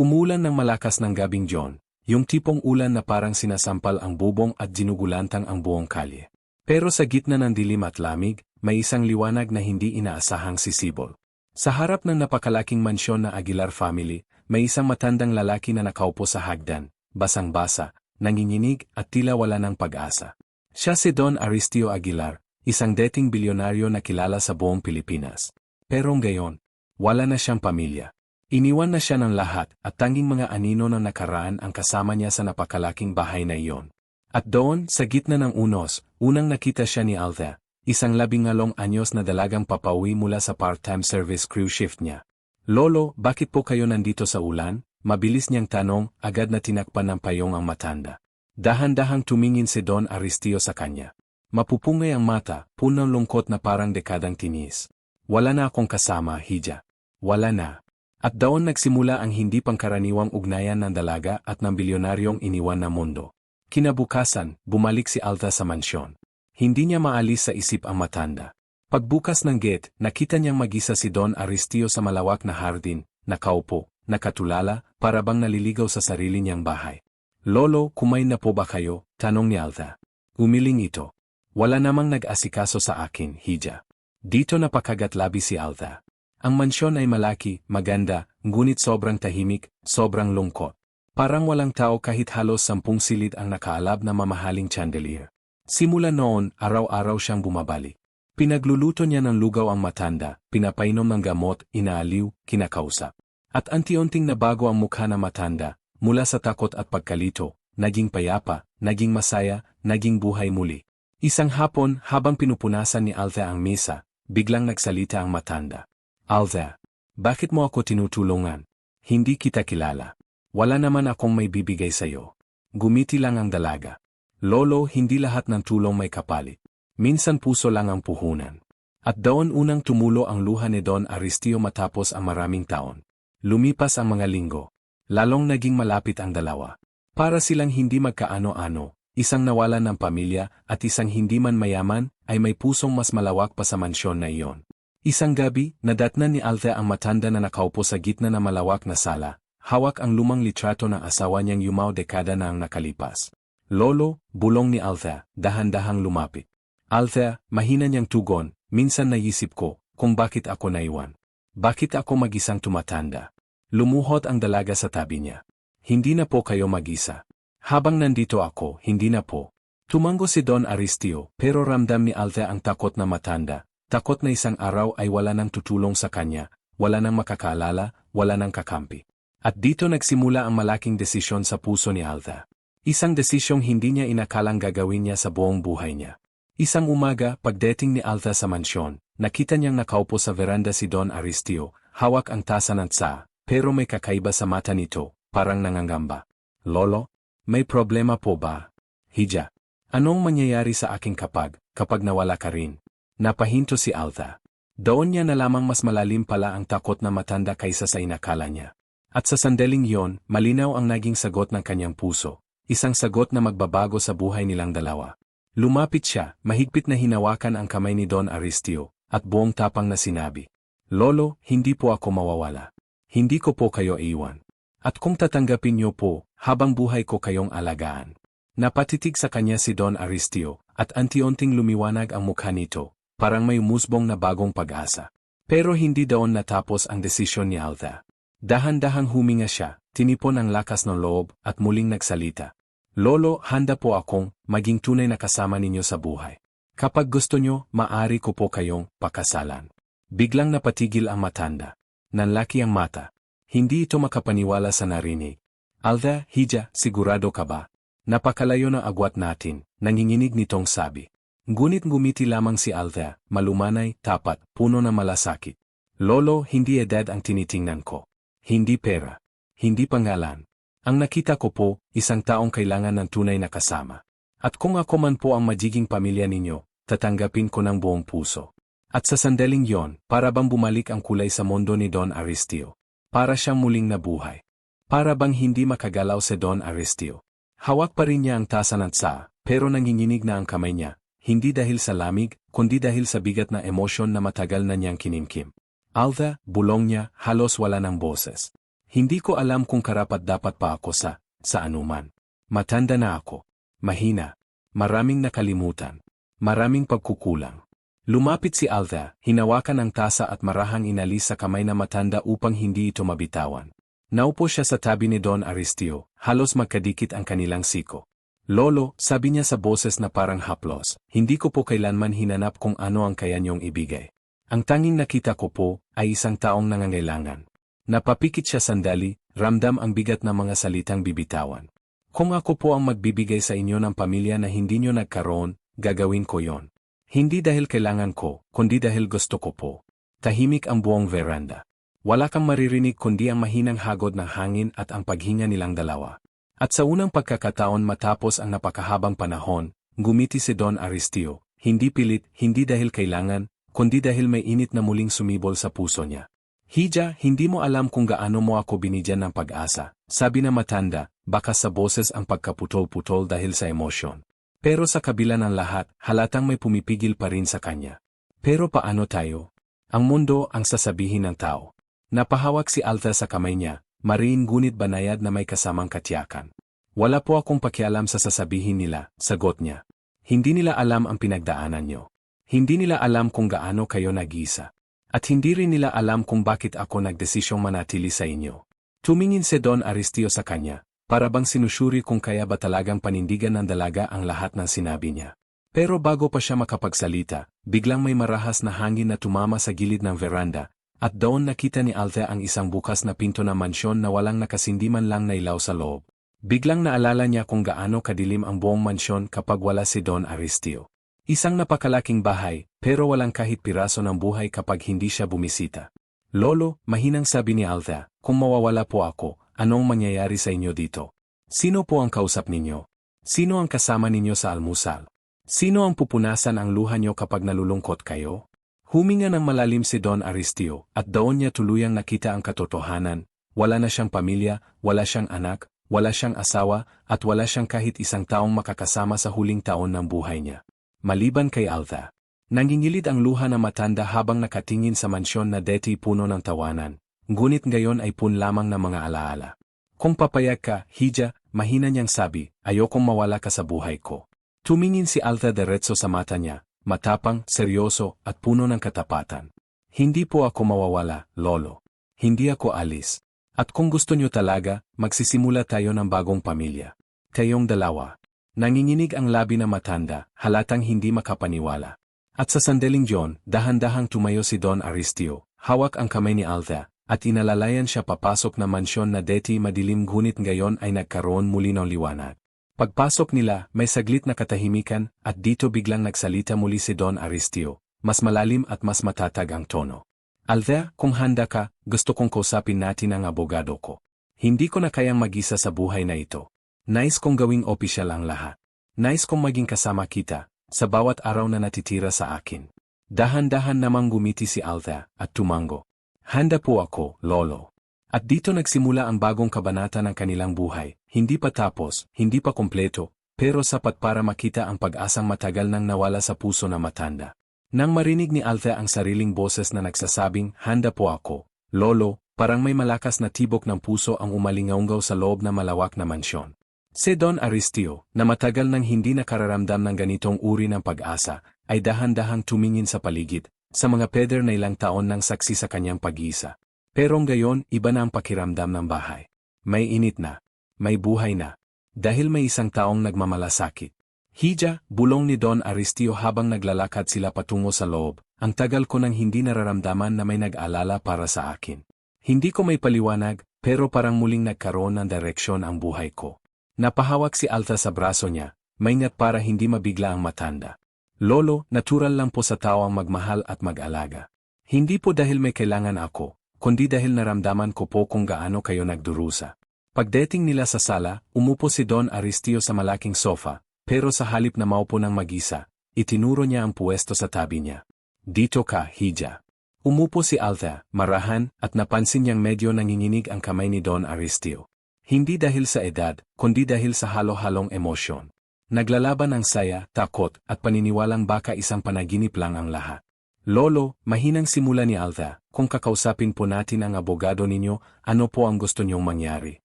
Umulan ng malakas ng gabing John, yung tipong ulan na parang sinasampal ang bubong at ginugulantang ang buong kalye. Pero sa gitna ng dilim at lamig, may isang liwanag na hindi inaasahang sisibol. Sa harap ng napakalaking mansyon na Aguilar family, may isang matandang lalaki na nakaupo sa hagdan, basang-basa, nanginginig at tila wala ng pag-asa. Siya si Don Aristio Aguilar, isang dating bilyonaryo na kilala sa buong Pilipinas. Pero ngayon, wala na siyang pamilya. Iniwan na siya ng lahat at tanging mga anino ng nakaraan ang kasama niya sa napakalaking bahay na iyon. At doon, sa gitna ng unos, unang nakita siya ni Althea, isang labingalong anyos na dalagang papawi mula sa part-time service crew shift niya. Lolo, bakit po kayo nandito sa ulan? Mabilis niyang tanong, agad na tinakpan ng payong ang matanda. Dahan-dahang tumingin si Don Aristio sa kanya. Mapupungay ang mata, punong lungkot na parang dekadang tinis. Wala na akong kasama, Hija. Wala na. At daon nagsimula ang hindi pangkaraniwang ugnayan ng dalaga at ng bilyonaryong iniwan na mundo. Kinabukasan, bumalik si Alta sa mansyon. Hindi niya maalis sa isip ang matanda. Pagbukas ng gate, nakita niyang magisa si Don Aristio sa malawak na hardin, nakaupo, nakatulala, para bang naliligaw sa sarili niyang bahay. Lolo, kumain na po ba kayo? Tanong ni Alta. Umiling ito. Wala namang nag-asikaso sa akin, Hija. Dito napakagatlabi si Alta. Ang mansyon ay malaki, maganda, ngunit sobrang tahimik, sobrang lungkot. Parang walang tao kahit halos sampung silid ang nakaalab na mamahaling chandelier. Simula noon, araw-araw siyang bumabalik. Pinagluluto niya ng lugaw ang matanda, pinapainom ng gamot, inaaliw, kinakausap. At anti-unting nabago ang mukha ng matanda, mula sa takot at pagkalito, naging payapa, naging masaya, naging buhay muli. Isang hapon, habang pinupunasan ni Althea ang mesa, biglang nagsalita ang matanda. Althea, bakit mo ako tinutulungan? Hindi kita kilala. Wala naman akong may bibigay sa'yo. Gumiti lang ang dalaga. Lolo, hindi lahat ng tulong may kapalit. Minsan puso lang ang puhunan. At doon unang tumulo ang luha ni Don Aristio matapos ang maraming taon. Lumipas ang mga linggo. Lalong naging malapit ang dalawa. Para silang hindi magkaano-ano, isang nawalan ng pamilya at isang hindi man mayaman ay may pusong mas malawak pa sa mansyon na iyon. Isang gabi, nadatnan ni Althea ang matanda na nakaupo sa gitna ng malawak na sala, hawak ang lumang litrato ng asawa niyang yumaw dekada na ang nakalipas. Lolo, bulong ni Althea, dahan-dahang lumapit. Althea, mahina niyang tugon, minsan naisip ko, kung bakit ako naiwan. Bakit ako mag-isang tumatanda? Lumuhot ang dalaga sa tabi niya. Hindi na po kayo mag-isa. Habang nandito ako, hindi na po. Tumango si Don Aristio, pero ramdam ni Althea ang takot na matanda, Takot na isang araw ay wala nang tutulong sa kanya, wala nang makakaalala, wala nang kakampi. At dito nagsimula ang malaking desisyon sa puso ni Alta. Isang desisyong hindi niya inakalang gagawin niya sa buong buhay niya. Isang umaga, pagdating ni Alta sa mansyon, nakita niyang nakaupo sa veranda si Don Aristio, hawak ang tasa ng tsa, pero may kakaiba sa mata nito, parang nangangamba. Lolo, may problema po ba? Hija, anong mangyayari sa aking kapag, kapag nawala ka rin? Napahinto si Alta. Doon niya na lamang mas malalim pala ang takot na matanda kaysa sa inakala niya. At sa sandaling yon, malinaw ang naging sagot ng kanyang puso. Isang sagot na magbabago sa buhay nilang dalawa. Lumapit siya, mahigpit na hinawakan ang kamay ni Don Aristio, at buong tapang na sinabi, Lolo, hindi po ako mawawala. Hindi ko po kayo iwan. At kung tatanggapin niyo po, habang buhay ko kayong alagaan. Napatitig sa kanya si Don Aristio, at anti-unting lumiwanag ang mukha nito, Parang may umusbong na bagong pag-asa. Pero hindi doon natapos ang desisyon ni Alta. Dahan-dahang huminga siya, tinipon ang lakas ng loob, at muling nagsalita. Lolo, handa po akong maging tunay na kasama ninyo sa buhay. Kapag gusto nyo, maari ko po kayong pakasalan. Biglang napatigil ang matanda. Nanlaki ang mata. Hindi ito makapaniwala sa narinig. Alda, Hija, sigurado ka ba? Napakalayo ng agwat natin, nanginginig nitong sabi. Ngunit gumiti lamang si Althea, malumanay, tapat, puno na malasakit. Lolo, hindi edad ang tinitingnan ko. Hindi pera. Hindi pangalan. Ang nakita ko po, isang taong kailangan ng tunay na kasama. At kung ako man po ang magiging pamilya ninyo, tatanggapin ko ng buong puso. At sa sandaling yon, para bang bumalik ang kulay sa mundo ni Don Aristio. Para siyang muling nabuhay. Para bang hindi makagalaw si Don Aristio. Hawak pa rin niya ang tasa ng tsa, pero nanginginig na ang kamay niya, hindi dahil sa lamig, kundi dahil sa bigat na emosyon na matagal na niyang kinimkim. Alta, bulong niya, halos wala ng boses. Hindi ko alam kung karapat dapat pa ako sa, sa anuman. Matanda na ako. Mahina. Maraming nakalimutan. Maraming pagkukulang. Lumapit si Alta, hinawakan ang tasa at marahang inalis sa kamay na matanda upang hindi ito mabitawan. Naupo siya sa tabi ni Don Aristio, halos magkadikit ang kanilang siko. Lolo, sabi niya sa boses na parang haplos, hindi ko po kailanman hinanap kung ano ang kaya niyong ibigay. Ang tanging nakita ko po, ay isang taong nangangailangan. Napapikit siya sandali, ramdam ang bigat ng mga salitang bibitawan. Kung ako po ang magbibigay sa inyo ng pamilya na hindi nyo nagkaroon, gagawin ko yon. Hindi dahil kailangan ko, kundi dahil gusto ko po. Tahimik ang buong veranda. Wala kang maririnig kundi ang mahinang hagod ng hangin at ang paghinga nilang dalawa. At sa unang pagkakataon matapos ang napakahabang panahon, gumiti si Don Aristio, hindi pilit, hindi dahil kailangan, kundi dahil may init na muling sumibol sa puso niya. Hija, hindi mo alam kung gaano mo ako binigyan ng pag-asa, sabi na matanda, baka sa boses ang pagkaputol-putol dahil sa emosyon. Pero sa kabila ng lahat, halatang may pumipigil pa rin sa kanya. Pero paano tayo? Ang mundo ang sasabihin ng tao. Napahawak si Alta sa kamay niya, mariin gunit banayad na may kasamang katiyakan. Wala po akong pakialam sa sasabihin nila, sagot niya. Hindi nila alam ang pinagdaanan niyo. Hindi nila alam kung gaano kayo nag-isa. At hindi rin nila alam kung bakit ako nagdesisyong manatili sa inyo. Tumingin si Don Aristio sa kanya, para bang sinusuri kung kaya ba talagang panindigan ng dalaga ang lahat ng sinabi niya. Pero bago pa siya makapagsalita, biglang may marahas na hangin na tumama sa gilid ng veranda, at doon nakita ni Althea ang isang bukas na pinto ng mansyon na walang nakasindiman lang na ilaw sa loob. Biglang naalala niya kung gaano kadilim ang buong mansyon kapag wala si Don Aristio. Isang napakalaking bahay, pero walang kahit piraso ng buhay kapag hindi siya bumisita. Lolo, mahinang sabi ni Althea, kung mawawala po ako, Anong mangyayari sa inyo dito? Sino po ang kausap ninyo? Sino ang kasama ninyo sa almusal? Sino ang pupunasan ang luha nyo kapag nalulungkot kayo? Huminga ng malalim si Don Aristio at doon niya tuluyang nakita ang katotohanan, wala na siyang pamilya, wala siyang anak, wala siyang asawa, at wala siyang kahit isang taong makakasama sa huling taon ng buhay niya. Maliban kay Alta. Nangingilid ang luha na matanda habang nakatingin sa mansyon na deti puno ng tawanan, Ngunit ngayon ay pun lamang ng mga alaala. Kung papayag ka, Hija, mahina niyang sabi, ayokong mawala ka sa buhay ko. Tumingin si Alta deretso sa mata niya, matapang, seryoso, at puno ng katapatan. Hindi po ako mawawala, Lolo. Hindi ako alis. At kung gusto niyo talaga, magsisimula tayo ng bagong pamilya. Kayong dalawa. Nanginginig ang labi na matanda, halatang hindi makapaniwala. At sa sandaling John, dahan-dahang tumayo si Don Aristio, hawak ang kamay ni Alta, at inalalayan siya papasok na mansyon na deti madilim ngunit ngayon ay nagkaroon muli ng liwanag. Pagpasok nila, may saglit na katahimikan at dito biglang nagsalita muli si Don Aristio, mas malalim at mas matatag ang tono. Althea, kung handa ka, gusto kong kausapin natin ang abogado ko. Hindi ko na kayang magisa sa buhay na ito. Nais kong gawing opisyal ang lahat. Nais kong maging kasama kita, sa bawat araw na natitira sa akin. Dahan-dahan namang gumiti si Althea at tumango. Handa po ako, Lolo. At dito nagsimula ang bagong kabanata ng kanilang buhay, hindi pa tapos, hindi pa kompleto, pero sapat para makita ang pag-asang matagal nang nawala sa puso na matanda. Nang marinig ni Althea ang sariling boses na nagsasabing, handa po ako, Lolo, parang may malakas na tibok ng puso ang umalingaunggaw sa loob na malawak na mansyon. Si Don Aristio, na matagal nang hindi nakararamdam ng ganitong uri ng pag-asa, ay dahan-dahang tumingin sa paligid, sa mga peder na ilang taon nang saksi sa kanyang pag-iisa. Pero ngayon, iba na ang pakiramdam ng bahay. May init na. May buhay na. Dahil may isang taong nagmamalasakit. Hija, bulong ni Don Aristio habang naglalakad sila patungo sa loob, ang tagal ko nang hindi nararamdaman na may nag-alala para sa akin. Hindi ko may paliwanag, pero parang muling nagkaroon ng direksyon ang buhay ko. Napahawak si Alta sa braso niya, maingat para hindi mabigla ang matanda. Lolo, natural lang po sa tao ang magmahal at mag-alaga. Hindi po dahil may kailangan ako, kundi dahil naramdaman ko po kung gaano kayo nagdurusa. Pagdating nila sa sala, umupo si Don Aristio sa malaking sofa, pero sa halip na maupo ng magisa, itinuro niya ang puwesto sa tabi niya. Dito ka, Hija. Umupo si Alta, marahan, at napansin niyang medyo nanginginig ang kamay ni Don Aristio. Hindi dahil sa edad, kundi dahil sa halo-halong emosyon. Naglalaban ang saya, takot, at paniniwalang baka isang panaginip lang ang lahat. Lolo, mahinang simula ni Alta, kung kakausapin po natin ang abogado ninyo, ano po ang gusto niyong mangyari?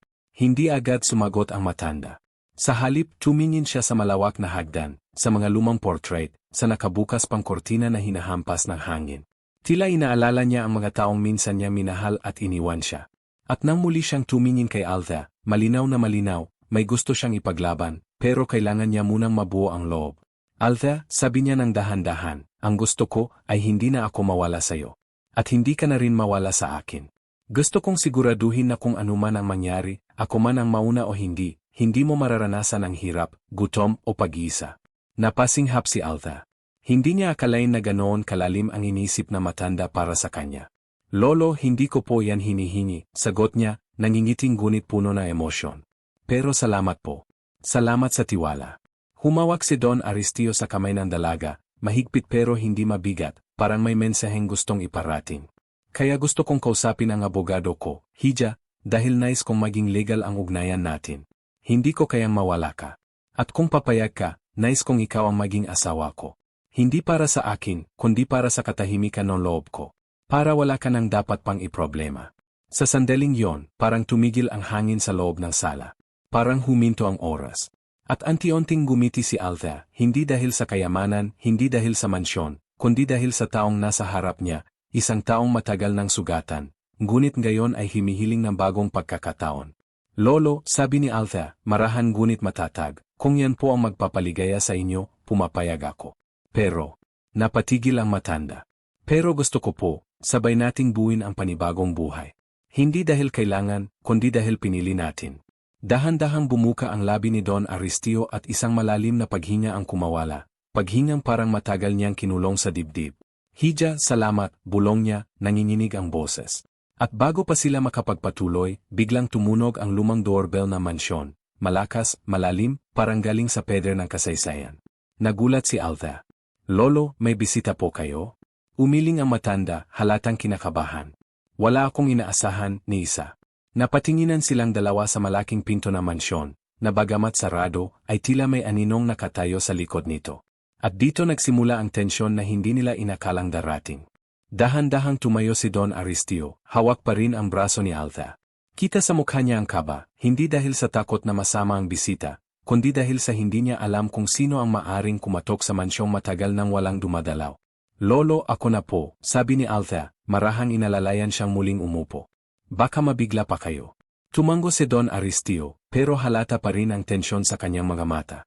Hindi agad sumagot ang matanda. Sa halip, tumingin siya sa malawak na hagdan, sa mga lumang portrait, sa nakabukas pang kortina na hinahampas ng hangin. Tila inaalala niya ang mga taong minsan niya minahal at iniwan siya. At nang muli siyang tumingin kay Alta, malinaw na malinaw, may gusto siyang ipaglaban, pero kailangan niya munang mabuo ang loob. Alta, sabi niya ng dahan-dahan, ang gusto ko ay hindi na ako mawala sa'yo. At hindi ka na rin mawala sa akin. Gusto kong siguraduhin na kung anuman ang mangyari, ako man ang mauna o hindi, hindi mo mararanasan ang hirap, gutom o pag-iisa. Napasinghap si Alta. Hindi niya akalain na ganoon kalalim ang inisip na matanda para sa kanya. Lolo, hindi ko po yan hinihingi, sagot niya, nangingiting gunit puno na emosyon. Pero salamat po. Salamat sa tiwala. Humawak si Don Aristio sa kamay ng dalaga, mahigpit pero hindi mabigat, parang may mensaheng gustong iparating. Kaya gusto kong kausapin ang abogado ko, Hija, dahil nais kong maging legal ang ugnayan natin. Hindi ko kayang mawala ka. At kung papayag ka, nais kong ikaw ang maging asawa ko. Hindi para sa akin, kundi para sa katahimikan ng loob ko. Para wala ka nang dapat pang iproblema. Sa sandaling yon, parang tumigil ang hangin sa loob ng sala. Parang huminto ang oras. At anti-unting gumiti si Althea, hindi dahil sa kayamanan, hindi dahil sa mansyon, kundi dahil sa taong nasa harap niya, isang taong matagal ng sugatan, ngunit ngayon ay himihiling ng bagong pagkakataon. Lolo, sabi ni Althea, marahan ngunit matatag, kung yan po ang magpapaligaya sa inyo, pumapayag ako. Pero, napatigil ang matanda. Pero gusto ko po, sabay nating buuin ang panibagong buhay. Hindi dahil kailangan, kundi dahil pinili natin. Dahan-dahang bumuka ang labi ni Don Aristio at isang malalim na paghinga ang kumawala, paghingang parang matagal niyang kinulong sa dibdib. Hija, salamat, bulong niya, nanginginig ang boses. At bago pa sila makapagpatuloy, biglang tumunog ang lumang doorbell ng mansyon, malakas, malalim, parang galing sa peder ng kasaysayan. Nagulat si Alta. Lolo, may bisita po kayo? Umiling ang matanda, halatang kinakabahan. Wala akong inaasahan, ni isa. Napatinginan silang dalawa sa malaking pinto ng mansyon, na bagamat sarado, ay tila may aninong nakatayo sa likod nito. At dito nagsimula ang tensyon na hindi nila inakalang darating. Dahan-dahang tumayo si Don Aristio, hawak pa rin ang braso ni Alta. Kita sa mukha niya ang kaba, hindi dahil sa takot na masama ang bisita, kundi dahil sa hindi niya alam kung sino ang maaring kumatok sa mansyong matagal nang walang dumadalaw. Lolo, ako na po, sabi ni Alta, marahang inalalayan siyang muling umupo. Baka mabigla pa kayo. Tumango si Don Aristio, pero halata pa rin ang tensyon sa kanyang mga mata.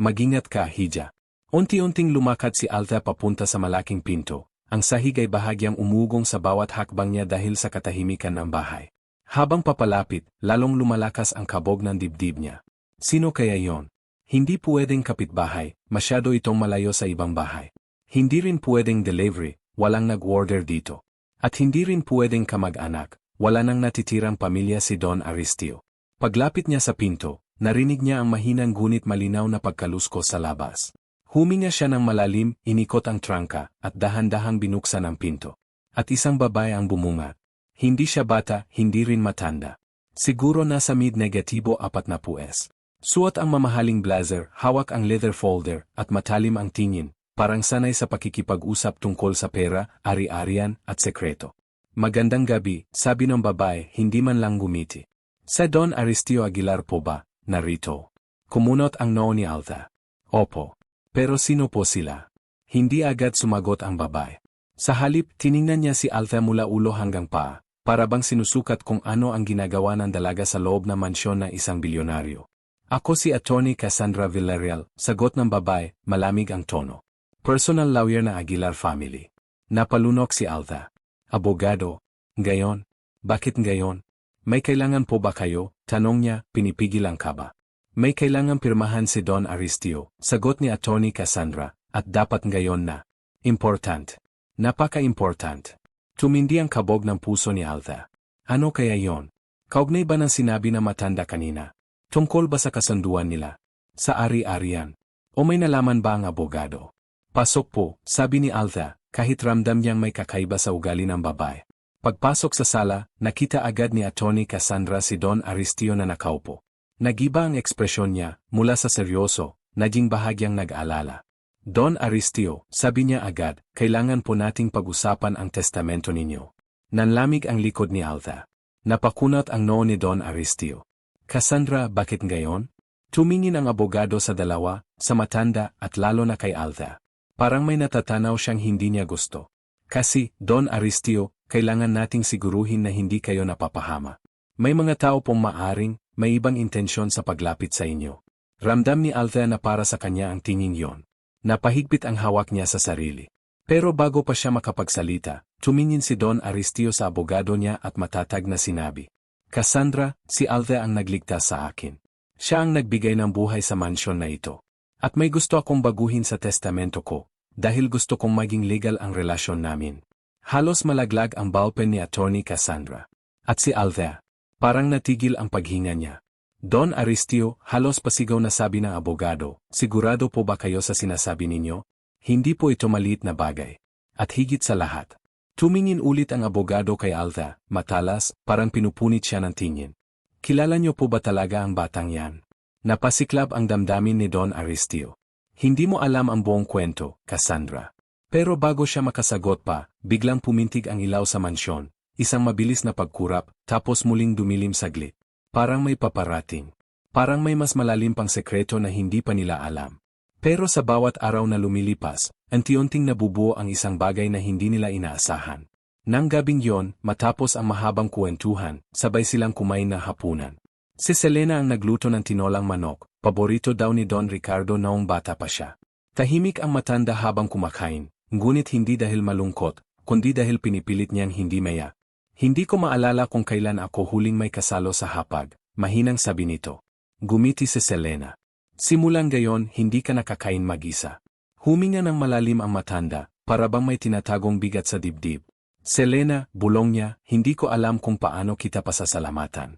Magingat ka, Hija. Unti-unting lumakad si Alta papunta sa malaking pinto. Ang sahig ay bahagyang umugong sa bawat hakbang niya dahil sa katahimikan ng bahay. Habang papalapit, lalong lumalakas ang kabog ng dibdib niya. Sino kaya yon? Hindi pwedeng kapitbahay, masyado itong malayo sa ibang bahay. Hindi rin pwedeng delivery, walang nag-order dito. At hindi rin pwedeng kamag-anak, wala nang natitirang pamilya si Don Aristio. Paglapit niya sa pinto, narinig niya ang mahinang gunit malinaw na pagkalusko sa labas. Huminga siya ng malalim, inikot ang trangka, at dahan-dahang binuksan ang pinto. At isang babae ang bumungat. Hindi siya bata, hindi rin matanda. Siguro nasa mid-negatibo apat na pues. Suot ang mamahaling blazer, hawak ang leather folder, at matalim ang tingin, parang sanay sa pakikipag-usap tungkol sa pera, ari-arian, at sekreto. Magandang gabi, sabi ng babae, hindi man lang gumiti. Sa Don Aristio Aguilar po ba, narito? Kumunot ang noo ni Alta. Opo. Pero sino po sila? Hindi agad sumagot ang babae. Sa halip, tiningnan niya si Alta mula ulo hanggang paa, para bang sinusukat kung ano ang ginagawa ng dalaga sa loob ng mansyon ng isang bilyonaryo. Ako si Attorney Cassandra Villarreal, sagot ng babae, malamig ang tono. Personal lawyer na Aguilar family. Napalunok si Alta. Abogado. Gayon. Bakit gayon? May kailangan po ba kayo? Tanong niya, pinipigil ang kaba. May kailangan pirmahan si Don Aristio, sagot ni Attorney Cassandra, at dapat gayon na. Important. Napaka-important. Tumindi ang kabog ng puso ni Alta. Ano kaya yon? Kaugnay ba ng sinabi na matanda kanina? Tungkol ba sa kasunduan nila? Sa ari-arian? O may nalaman ba ang abogado? Pasok po, sabi ni Alta, kahit ramdam niyang may kakaiba sa ugali ng babae. Pagpasok sa sala, nakita agad ni Attorney Cassandra si Don Aristio na nakaupo. Nagiba ang ekspresyon niya, mula sa seryoso, naging bahagyang nag-alala. Don Aristio, sabi niya agad, kailangan po nating pag-usapan ang testamento ninyo. Nanlamig ang likod ni Alta. Napakunat ang noo ni Don Aristio. Cassandra, bakit ngayon? Tumingin ang abogado sa dalawa, sa matanda, at lalo na kay Alta. Parang may natatanaw siyang hindi niya gusto. Kasi, Don Aristio, kailangan nating siguruhin na hindi kayo napapahama. May mga tao pong maaring, may ibang intensyon sa paglapit sa inyo. Ramdam ni Alta na para sa kanya ang tingin yon. Napahigpit ang hawak niya sa sarili. Pero bago pa siya makapagsalita, tumingin si Don Aristio sa abogado niya at matatag na sinabi. Cassandra, si Althea ang nagligtas sa akin. Siya ang nagbigay ng buhay sa mansyon na ito. At may gusto akong baguhin sa testamento ko, dahil gusto kong maging legal ang relasyon namin. Halos malaglag ang ballpen ni Attorney Cassandra. At si Althea, parang natigil ang paghinga niya. Don Aristio, halos pasigaw na sabi ng abogado, sigurado po ba kayo sa sinasabi ninyo? Hindi po ito maliit na bagay. At higit sa lahat. Tumingin ulit ang abogado kay Alta, matalas, parang pinupunit siya ng tingin. Kilala niyo po ba talaga ang batang yan? Napasiklab ang damdamin ni Don Aristio. Hindi mo alam ang buong kwento, Cassandra. Pero bago siya makasagot pa, biglang pumintig ang ilaw sa mansyon, isang mabilis na pagkurap, tapos muling dumilim saglit. Parang may paparating. Parang may mas malalim pang sekreto na hindi pa nila alam. Pero sa bawat araw na lumilipas, anti-unting nabubuo ang isang bagay na hindi nila inaasahan. Nang gabing yon, matapos ang mahabang kuwentuhan, sabay silang kumain na hapunan. Si Selena ang nagluto ng tinolang manok, paborito daw ni Don Ricardo noong bata pa siya. Tahimik ang matanda habang kumakain, ngunit hindi dahil malungkot, kundi dahil pinipilit niyang hindi maya. Hindi ko maalala kung kailan ako huling may kasalo sa hapag, mahinang sabi nito. Gumiti si Selena. Simulan gayon, hindi ka nakakain mag-isa. Huminga ng malalim ang matanda, para bang may tinatagong bigat sa dibdib. Selena, bulong niya, hindi ko alam kung paano kita pasasalamatan.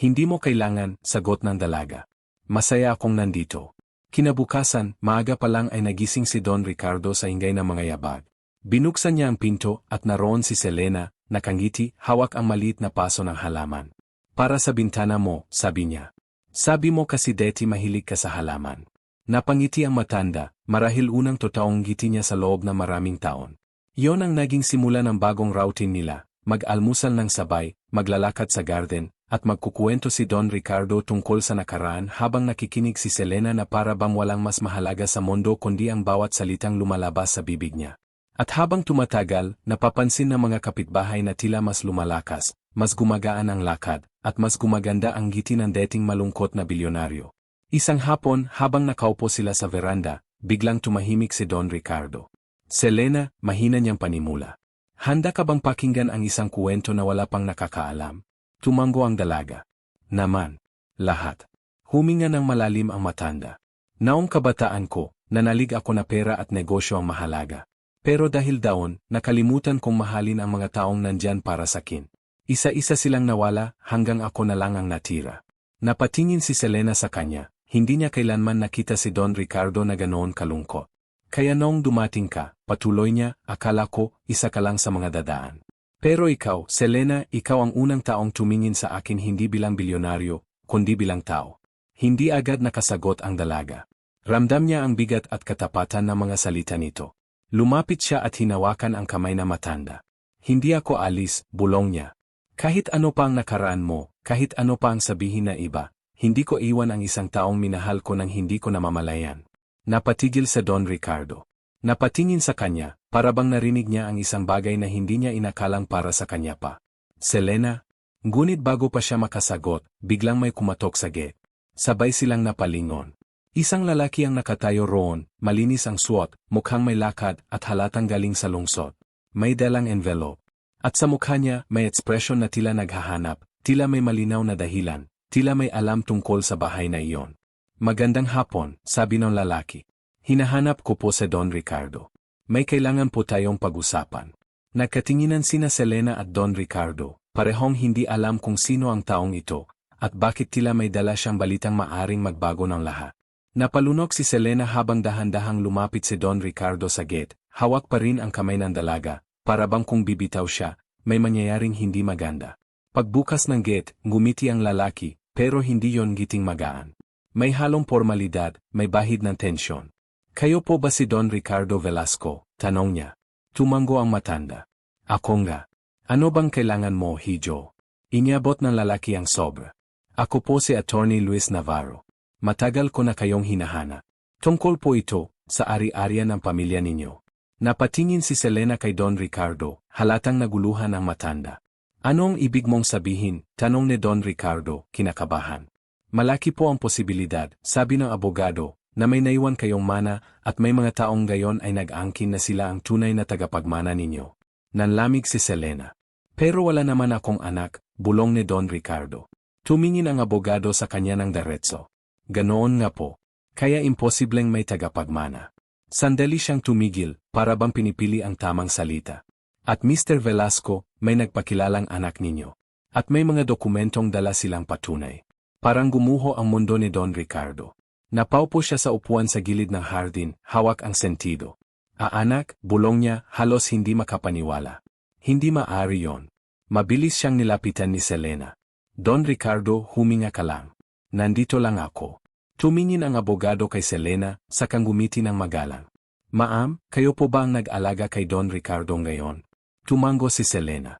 Hindi mo kailangan, sagot ng dalaga. Masaya akong nandito. Kinabukasan, maaga pa lang ay nagising si Don Ricardo sa ingay ng mga yabag. Binuksan niya ang pinto at naroon si Selena, nakangiti, hawak ang maliit na paso ng halaman. Para sa bintana mo, sabi niya. Sabi mo kasi deti mahilig ka sa halaman. Napangiti ang matanda, marahil unang totoong ngiti niya sa loob na maraming taon. Yon ang naging simula ng bagong routine nila, mag-almusal ng sabay, maglalakad sa garden, at magkukuwento si Don Ricardo tungkol sa nakaraan habang nakikinig si Selena na para bang walang mas mahalaga sa mundo kundi ang bawat salitang lumalabas sa bibig niya. At habang tumatagal, napapansin ng mga kapitbahay na tila mas lumalakas, mas gumagaan ang lakad, at mas gumaganda ang ngiti ng dating malungkot na bilyonaryo. Isang hapon, habang nakaupo sila sa veranda, biglang tumahimik si Don Ricardo. Selena, mahina niyang panimula. Handa ka bang pakinggan ang isang kuwento na wala pang nakakaalam? Tumango ang dalaga. Naman. Lahat. Huminga ng malalim ang matanda. Naong kabataan ko, nanalig ako na pera at negosyo ang mahalaga. Pero dahil daon, nakalimutan kong mahalin ang mga taong nandyan para sa kin. Isa-isa silang nawala hanggang ako na lang ang natira. Napatingin si Selena sa kanya, hindi niya kailanman nakita si Don Ricardo na ganoon kalungkot. Kaya noong dumating ka, patuloy niya, akala ko, isa ka lang sa mga dadaan. Pero ikaw, Selena, ikaw ang unang taong tumingin sa akin hindi bilang bilyonaryo, kundi bilang tao. Hindi agad nakasagot ang dalaga. Ramdam niya ang bigat at katapatan ng mga salita nito. Lumapit siya at hinawakan ang kamay na matanda. Hindi ako alis, bulong niya. Kahit ano pa ang nakaraan mo, kahit ano pa ang sabihin na iba, hindi ko iwan ang isang taong minahal ko nang hindi ko namamalayan. Napatigil sa Don Ricardo. Napatingin sa kanya, para bang narinig niya ang isang bagay na hindi niya inakalang para sa kanya pa. Selena? Ngunit bago pa siya makasagot, biglang may kumatok sa gate. Sabay silang napalingon. Isang lalaki ang nakatayo roon, malinis ang suot, mukhang may lakad at halatang galing sa lungsod. May dalang envelope. At sa mukha niya, may ekspresyon na tila naghahanap, tila may malinaw na dahilan, tila may alam tungkol sa bahay na iyon. Magandang hapon, sabi ng lalaki. Hinahanap ko po sa Don Ricardo. May kailangan po tayong pag-usapan. Nagkatinginan sina Selena at Don Ricardo, parehong hindi alam kung sino ang taong ito, at bakit tila may dala siyang balitang maaring magbago ng lahat. Napalunok si Selena habang dahan-dahang lumapit si Don Ricardo sa gate, hawak pa rin ang kamay ng dalaga, para bang kung bibitaw siya, may mangyayaring hindi maganda. Pagbukas ng gate, ngumiti ang lalaki, pero hindi yon giting magaan. May halong formalidad, may bahid ng tensyon. Kayo po ba si Don Ricardo Velasco? Tanong niya. Tumango ang matanda. Ako nga. Ano bang kailangan mo, Hijo? Inyabot ng lalaki ang sobra. Ako po si Attorney Luis Navarro. Matagal ko na kayong hinahana. Tungkol po ito, sa ari-arian ng pamilya ninyo. Napatingin si Selena kay Don Ricardo, halatang naguluhan ang matanda. Anong ibig mong sabihin? Tanong ni Don Ricardo, kinakabahan. Malaki po ang posibilidad, sabi ng abogado, na may naiwan kayong mana at may mga taong gayon ay nag-angkin na sila ang tunay na tagapagmana ninyo. Nanlamig si Selena. Pero wala naman akong anak, bulong ni Don Ricardo. Tumingin ang abogado sa kanya ng diretso. Ganoon nga po. Kaya imposibleng may tagapagmana. Sandali siyang tumigil, para bang pinipili ang tamang salita. At Mr. Velasco, may nagpakilalang anak ninyo. At may mga dokumentong dala silang patunay. Parang gumuho ang mundo ni Don Ricardo. Napaupo siya sa upuan sa gilid ng hardin, hawak ang sentido. Aanak, bulong niya, halos hindi makapaniwala. Hindi maari yon. Mabilis siyang nilapitan ni Selena. Don Ricardo, huminga ka lang. Nandito lang ako. Tumingin ang abogado kay Selena, sakang gumiti ng magalang. Maam, kayo po ba ang nag-alaga kay Don Ricardo ngayon? Tumango si Selena.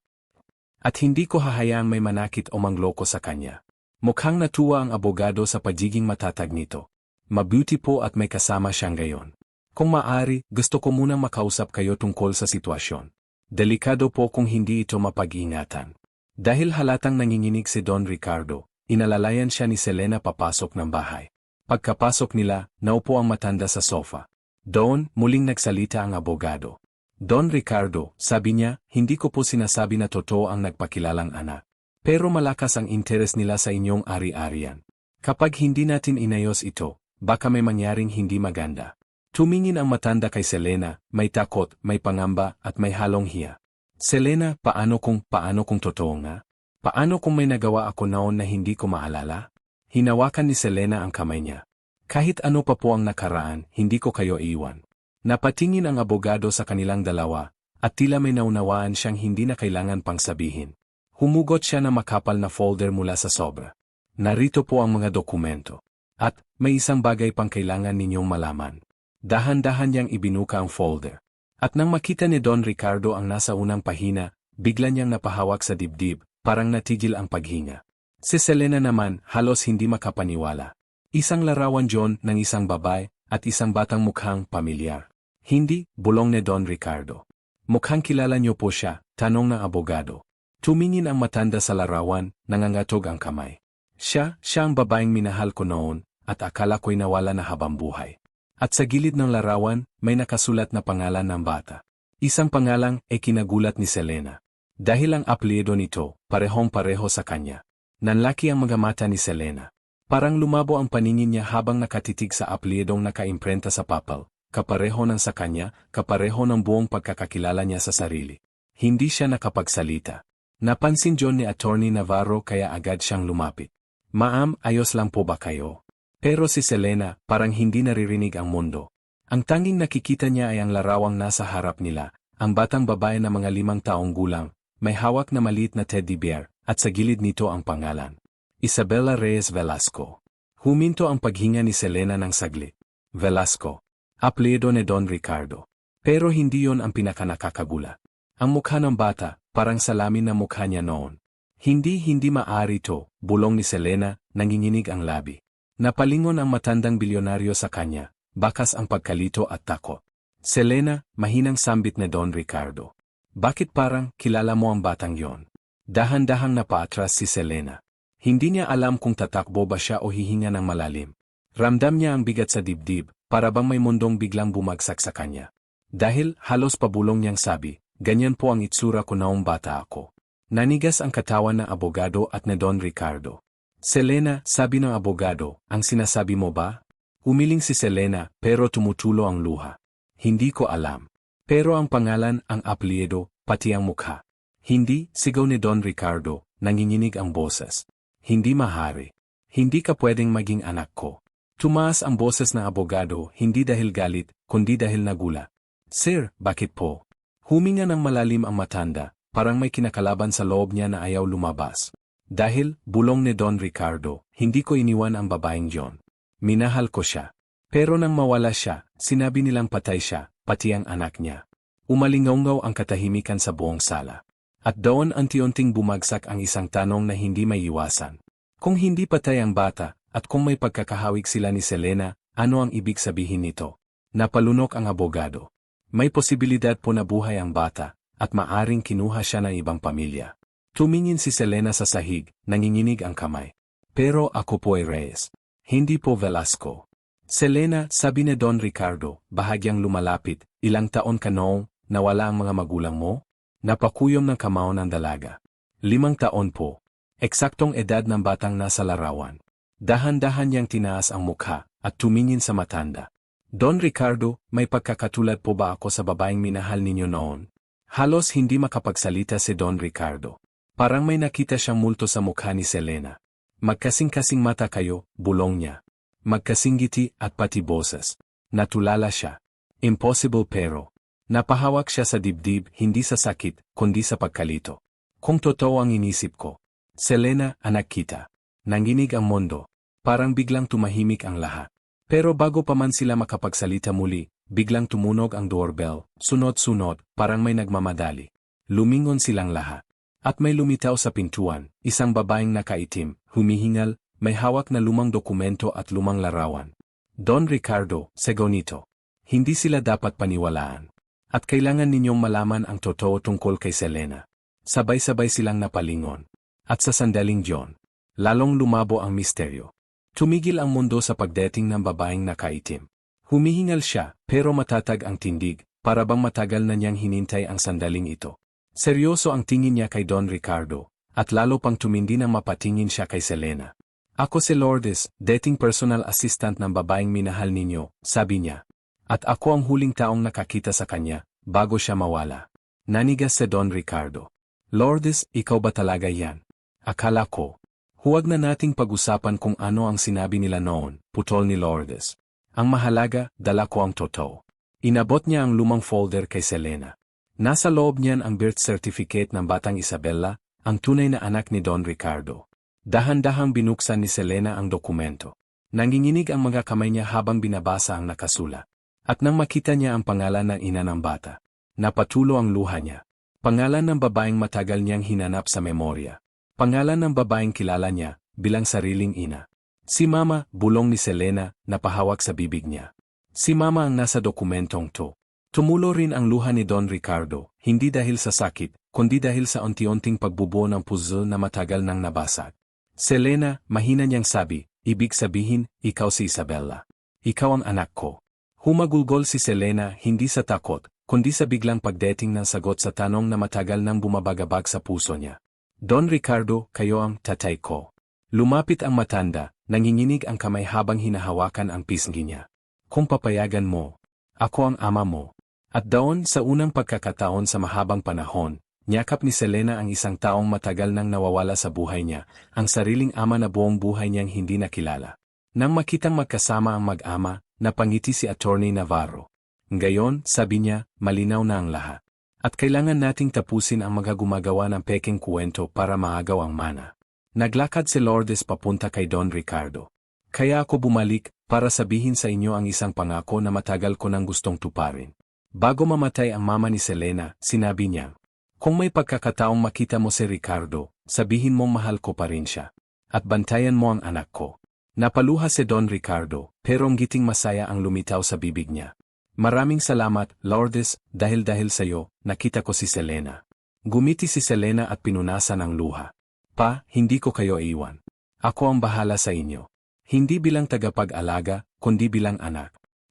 At hindi ko hahayaang may manakit o mangloko sa kanya. Mukhang natuwa ang abogado sa pagiging matatag nito. Mabuti po at may kasama siyang gayon. Kung maari, gusto ko munang makausap kayo tungkol sa sitwasyon. Delikado po kung hindi ito mapag-ingatan. Dahil halatang nanginginig si Don Ricardo, inalalayan siya ni Selena papasok ng bahay. Pagkapasok nila, naupo ang matanda sa sofa. Doon, muling nagsalita ang abogado. Don Ricardo, sabi niya, hindi ko po sinasabi na totoo ang nagpakilalang anak. Pero malakas ang interes nila sa inyong ari-arian. Kapag hindi natin inayos ito, baka may mangyaring hindi maganda. Tumingin ang matanda kay Selena, may takot, may pangamba, at may halong hiya. Selena, paano kung, paano kung totoo nga? Paano kung may nagawa ako noon na hindi ko maalala? Hinawakan ni Selena ang kamay niya. Kahit ano pa po ang nakaraan, hindi ko kayo iwan. Napatingin ang abogado sa kanilang dalawa, at tila may naunawaan siyang hindi na kailangan pang sabihin. Humugot siya na makapal na folder mula sa sobra. Narito po ang mga dokumento. At, may isang bagay pang kailangan ninyong malaman. Dahan-dahan niyang ibinuka ang folder. At nang makita ni Don Ricardo ang nasa unang pahina, bigla niyang napahawak sa dibdib, parang natigil ang paghinga. Si Selena naman, halos hindi makapaniwala. Isang larawan John ng isang babae at isang batang mukhang pamilyar. Hindi, bulong ni Don Ricardo. Mukhang kilala niyo po siya, tanong ng abogado. Tumingin ang matanda sa larawan, nangangatog ang kamay. Siya, siya ang babaeng minahal ko noon, at akala ko'y nawala na habang buhay. At sa gilid ng larawan, may nakasulat na pangalan ng bata. Isang pangalang e kinagulat ni Selena. Dahil ang apelyido nito, parehong-pareho sa kanya. Nanlaki ang mga mata ni Selena. Parang lumabo ang paningin niya habang nakatitig sa apliyedong nakaimprenta sa papel, kapareho ng sa kanya, kapareho ng buong pagkakakilala niya sa sarili. Hindi siya nakapagsalita. Napansin John ni Attorney Navarro kaya agad siyang lumapit. Maam, ayos lang po ba kayo? Pero si Selena, parang hindi naririnig ang mundo. Ang tanging nakikita niya ay ang larawang nasa harap nila, ang batang babae na mga limang taong gulang, may hawak na maliit na teddy bear, at sa gilid nito ang pangalan. Isabella Reyes Velasco. Huminto ang paghinga ni Selena ng saglit. Velasco. Apelyido ni Don Ricardo. Pero hindi yon ang pinakanakakagula. Ang mukha ng bata, parang salamin na mukha niya noon. Hindi hindi maari to, bulong ni Selena, nanginginig ang labi. Napalingon ang matandang bilyonaryo sa kanya, bakas ang pagkalito at takot. Selena, mahinang sambit ni Don Ricardo. Bakit parang kilala mo ang batang yon? Dahan-dahang napaatras si Selena. Hindi niya alam kung tatakbo ba siya o hihinga ng malalim. Ramdam niya ang bigat sa dibdib, para bang may mundong biglang bumagsak sa kanya. Dahil halos pabulong niyang sabi, ganyan po ang itsura ko noong bata ako. Nanigas ang katawan ng abogado at ni Don Ricardo. Selena, sabi ng abogado, ang sinasabi mo ba? Umiling si Selena, pero tumutulo ang luha. Hindi ko alam. Pero ang pangalan, ang apelyido, pati ang mukha. Hindi, sigaw ni Don Ricardo, nanginginig ang boses. Hindi mahari. Hindi ka pwedeng maging anak ko. Tumaas ang boses ng abogado, hindi dahil galit, kundi dahil nagula. Sir, bakit po? Huminga ng malalim ang matanda, parang may kinakalaban sa loob niya na ayaw lumabas. Dahil, bulong ni Don Ricardo, hindi ko iniwan ang babaeng John. Minahal ko siya. Pero nang mawala siya, sinabi nilang patay siya, pati ang anak niya. Umalingaw ang katahimikan sa buong sala. At doon anti-unting bumagsak ang isang tanong na hindi may iwasan. Kung hindi patay ang bata, at kung may pagkakahawig sila ni Selena, ano ang ibig sabihin nito? Napalunok ang abogado. May posibilidad po na buhay ang bata, at maaring kinuha siya ng ibang pamilya. Tumingin si Selena sa sahig, nanginginig ang kamay. Pero ako po ay Reyes. Hindi po Velasco. Selena, sabi ni Don Ricardo, bahagyang lumalapit, ilang taon ka noong, nawala ang mga magulang mo? Napakuyom ng kamao ng dalaga. Limang taon po. Eksaktong edad ng batang nasa larawan. Dahan-dahan niyang tinaas ang mukha at tumingin sa matanda. Don Ricardo, may pagkakatulad po ba ako sa babaeng minahal ninyo noon? Halos hindi makapagsalita si Don Ricardo. Parang may nakita siyang multo sa mukha ni Selena. Magkasing-kasing mata kayo, bulong niya. Magkasing ngiti at pati boses. Natulala siya. Impossible pero, Napahawak siya sa dibdib hindi sa sakit, kundi sa pagkalito. Kung totoo ang inisip ko. Selena, anak kita. Nanginig ang mundo. Parang biglang tumahimik ang lahat. Pero bago pa man sila makapagsalita muli, biglang tumunog ang doorbell, sunod-sunod, parang may nagmamadali. Lumingon silang lahat. At may lumitaw sa pintuan, isang babaeng nakaitim, humihingal, may hawak na lumang dokumento at lumang larawan. Don Ricardo, Segonito. Hindi sila dapat paniwalaan. At kailangan ninyong malaman ang totoo tungkol kay Selena. Sabay-sabay silang napalingon. At sa sandaling John, lalong lumabo ang misteryo. Tumigil ang mundo sa pagdating ng babaeng nakaitim. Humihingal siya, pero matatag ang tindig, para bang matagal na niyang hinintay ang sandaling ito. Seryoso ang tingin niya kay Don Ricardo, at lalo pang tumindi nang mapatingin siya kay Selena. Ako si Lourdes, dating personal assistant ng babaeng minahal ninyo, sabi niya. At ako ang huling taong nakakita sa kanya, bago siya mawala. Nanigas si Don Ricardo. Lourdes, ikaw ba talaga yan? Akala ko. Huwag na nating pag-usapan kung ano ang sinabi nila noon, putol ni Lourdes. Ang mahalaga, dala ko ang totoo. Inabot niya ang lumang folder kay Selena. Nasa loob niyan ang birth certificate ng batang Isabella, ang tunay na anak ni Don Ricardo. Dahan-dahang binuksan ni Selena ang dokumento. Nanginginig ang mga kamay niya habang binabasa ang nakasulat. At nang makita niya ang pangalan ng ina ng bata, napatulo ang luha niya. Pangalan ng babaeng matagal niyang hinanap sa memorya. Pangalan ng babaeng kilala niya, bilang sariling ina. Si Mama, bulong ni Selena, napahawak sa bibig niya. Si Mama ang nasa dokumentong to. Tumulo rin ang luha ni Don Ricardo, hindi dahil sa sakit, kundi dahil sa unti-unting pagbubuo ng puzzle na matagal nang nabasag. Selena, mahina niyang sabi, ibig sabihin, ikaw si Isabella. Ikaw ang anak ko. Humagulgol si Selena hindi sa takot, kundi sa biglang pagdating ng sagot sa tanong na matagal nang bumabagabag sa puso niya. Don Ricardo, kayo ang tatay ko. Lumapit ang matanda, nanginginig ang kamay habang hinahawakan ang pisngi niya. Kung papayagan mo, ako ang ama mo. At daon sa unang pagkakataon sa mahabang panahon, niyakap ni Selena ang isang taong matagal nang nawawala sa buhay niya, ang sariling ama na buong buhay niyang hindi nakilala. Nang makitang magkasama ang mag-ama, Napangiti si Attorney Navarro. Ngayon, sabi niya, malinaw na ang lahat. At kailangan nating tapusin ang mga gumagawa ng peking kwento para maagaw ang mana. Naglakad si Lourdes papunta kay Don Ricardo. Kaya ako bumalik para sabihin sa inyo ang isang pangako na matagal ko nang gustong tuparin. Bago mamatay ang mama ni Selena, sinabi niya, Kung may pagkakataong makita mo si Ricardo, sabihin mong mahal ko pa rin siya. At bantayan mo ang anak ko. Napaluha si Don Ricardo, pero ang giting masaya ang lumitaw sa bibig niya. Maraming salamat, Lourdes, dahil dahil sa iyo, nakita ko si Selena. Gumiti si Selena at pinunasan ang luha. Pa, hindi ko kayo iwan. Ako ang bahala sa inyo. Hindi bilang tagapag-alaga, kundi bilang anak.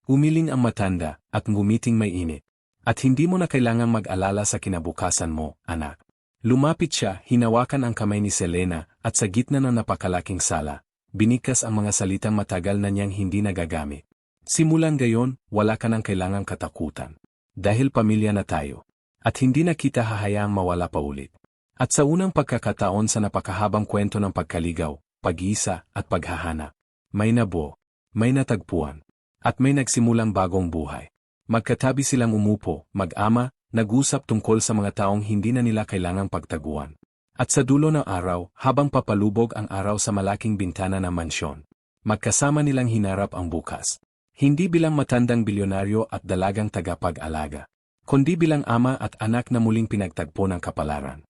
Umiling ang matanda, at ngumiting may init. At hindi mo na kailangang mag-alala sa kinabukasan mo, anak. Lumapit siya, hinawakan ang kamay ni Selena, at sa gitna ng napakalaking sala, binikas ang mga salitang matagal na niyang hindi nagagamit. Simulan gayon, wala ka nang kailangang katakutan. Dahil pamilya na tayo. At hindi na kita hahayaang mawala pa ulit. At sa unang pagkakataon sa napakahabang kwento ng pagkaligaw, pag-isa at paghahanap, may nabuo, may natagpuan, at may nagsimulang bagong buhay. Magkatabi silang umupo, mag-ama, nag-usap tungkol sa mga taong hindi na nila kailangang pagtaguan. At sa dulo ng araw, habang papalubog ang araw sa malaking bintana ng mansyon, magkasama nilang hinarap ang bukas. Hindi bilang matandang bilyonaryo at dalagang tagapag-alaga, kundi bilang ama at anak na muling pinagtagpo ng kapalaran.